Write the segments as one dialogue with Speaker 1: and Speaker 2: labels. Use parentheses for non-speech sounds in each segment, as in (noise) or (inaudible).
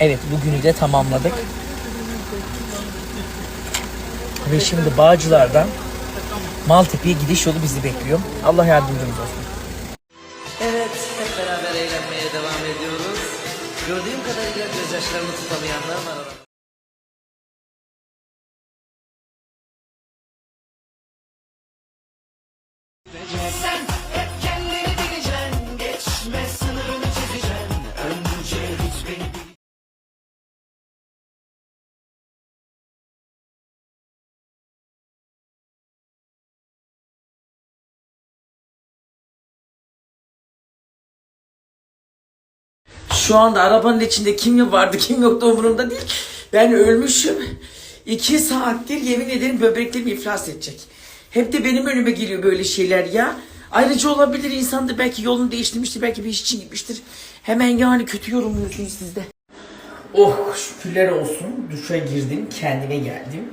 Speaker 1: Evet bugünü de tamamladık. Ve şimdi Bağcılar'dan Maltepe'ye gidiş yolu bizi bekliyor. Allah yardımcımız olsun.
Speaker 2: Evet, hep beraber eğlenmeye devam ediyoruz. Gördüğüm kadarıyla gözyaşlarını tutamayanlar var aramızda.
Speaker 1: Şu anda arabanın içinde kim vardı (laughs) kim yoktu umurumda değil. Ben ölmüşüm. İki saattir yemin ederim böbreklerim iflas edecek. Hep de benim önüme geliyor böyle şeyler ya. Ayrıca olabilir insan da belki yolunu değiştirmiştir, belki bir iş için gitmiştir. Hemen yani kötü yorumluyorsunuz siz de. Oh şükürler olsun. Duşa girdim, kendime geldim.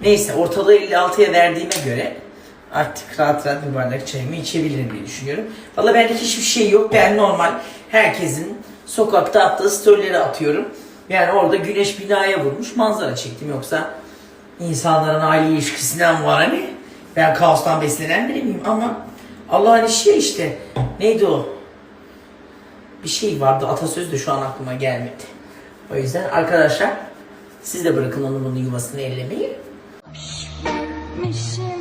Speaker 1: Neyse ortalığı 56'ya verdiğime göre artık rahat rahat bir bardak çayımı içebilirim diye düşünüyorum. Valla bende hiçbir şey yok. Ben normal herkesin sokakta attığı storyleri atıyorum. Yani orada güneş binaya vurmuş manzara çektim. Yoksa insanların aile ilişkisinden var hani. Ben kaostan beslenen biri miyim? Ama Allah'ın işi işte. Neydi o? Bir şey vardı atasözü de şu an aklıma gelmedi. O yüzden arkadaşlar siz de bırakın onun bunun yuvasını ellemeyi.
Speaker 3: vermişim,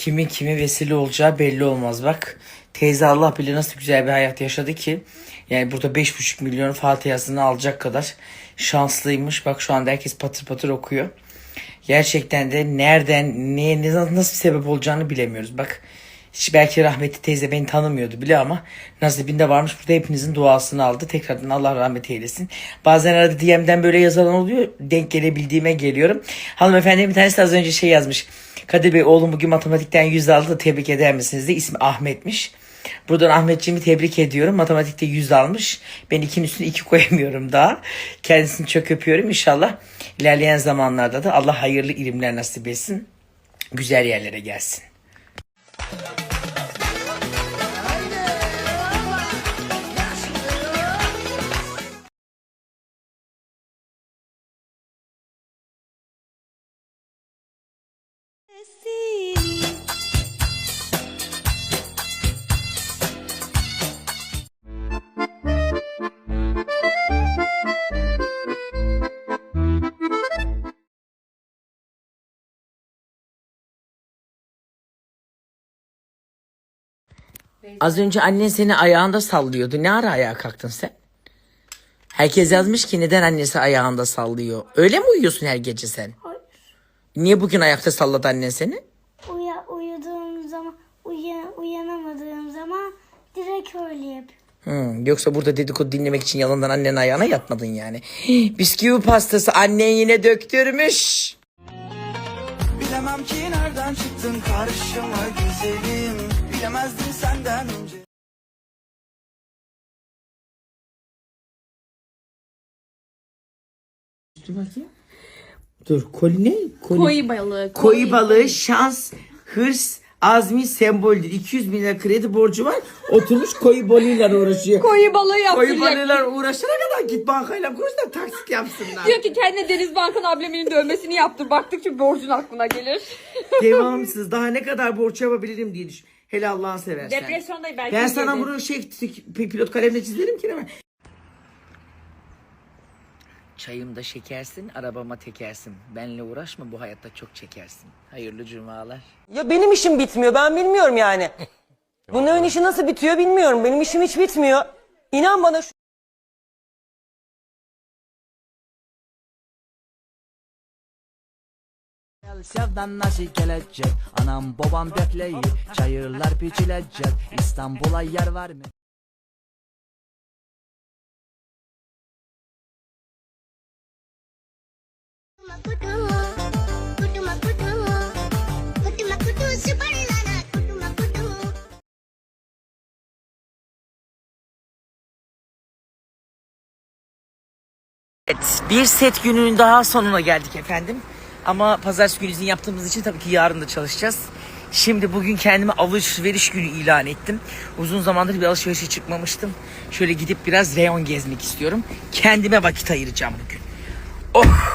Speaker 1: Kimin kime vesile olacağı belli olmaz. Bak teyze Allah bilir nasıl güzel bir hayat yaşadı ki. Yani burada 5,5 milyon Fatiha'sını alacak kadar şanslıymış. Bak şu anda herkes patır patır okuyor. Gerçekten de nereden, neye, ne- nasıl bir sebep olacağını bilemiyoruz. Bak hiç belki rahmetli teyze beni tanımıyordu bile ama nasibinde varmış. Burada hepinizin duasını aldı. Tekrardan Allah rahmet eylesin. Bazen arada DM'den böyle yazılan oluyor. Denk gelebildiğime geliyorum. Hanımefendi bir tanesi az önce şey yazmış. Kadir Bey oğlum bugün matematikten 100 aldı tebrik eder misiniz diye. İsmi Ahmet'miş. Buradan Ahmetciğimi tebrik ediyorum. Matematikte 100 almış. Ben ikinin üstüne 2 koyamıyorum daha. Kendisini çok öpüyorum. İnşallah ilerleyen zamanlarda da Allah hayırlı ilimler nasip etsin. Güzel yerlere gelsin. Az önce annen seni ayağında sallıyordu. Ne ara ayağa kalktın sen? Herkes yazmış ki neden annesi ayağında sallıyor. Öyle mi uyuyorsun her gece sen? Niye bugün ayakta salladı annen seni?
Speaker 4: Uya, uyuduğum zaman, uya, uyanamadığım zaman direkt öyle yapıyorum.
Speaker 1: Hmm, yoksa burada dedikodu dinlemek için yalandan annenin ayağına yatmadın yani. Bisküvi pastası annen yine döktürmüş.
Speaker 5: Bilemem ki nereden çıktın karşıma güzelim Bilemezdim senden önce
Speaker 1: Dur bakayım. Dur koli ne? Koli.
Speaker 6: Koyu balığı.
Speaker 1: Koyu balığı şans, hırs, azmi semboldür. 200 bin lira kredi borcu var. Oturmuş koyu balığıyla uğraşıyor.
Speaker 6: Koyu balığı
Speaker 1: Koyu
Speaker 6: yaptıracak.
Speaker 1: balığıyla uğraşana kadar git bankayla konuş da taksit yapsınlar.
Speaker 6: Diyor ki kendine Deniz Bank'ın ableminin dövmesini yaptır. Baktıkça borcun aklına gelir. (laughs)
Speaker 1: Devamsız daha ne kadar borç yapabilirim diye düşün. Hele Allah'ın seversen.
Speaker 6: Depresyondayım belki.
Speaker 1: Ben sana bunu şey pilot kalemle çizerim ki hemen. Çayımda şekersin, arabama tekersin. Benle uğraşma bu hayatta çok çekersin. Hayırlı cumalar.
Speaker 7: Ya benim işim bitmiyor ben bilmiyorum yani. (laughs) Bunların işi nasıl bitiyor bilmiyorum. Benim işim hiç bitmiyor. İnan bana şu
Speaker 5: Sevdan nasıl gelecek Anam babam bekleyi Çayırlar biçilecek İstanbul'a yer var mı?
Speaker 1: Evet, bir set gününün daha sonuna geldik efendim. Ama pazartesi günü izin yaptığımız için tabii ki yarın da çalışacağız. Şimdi bugün kendime alışveriş günü ilan ettim. Uzun zamandır bir alışverişe çıkmamıştım. Şöyle gidip biraz reyon gezmek istiyorum. Kendime vakit ayıracağım bugün. Oh!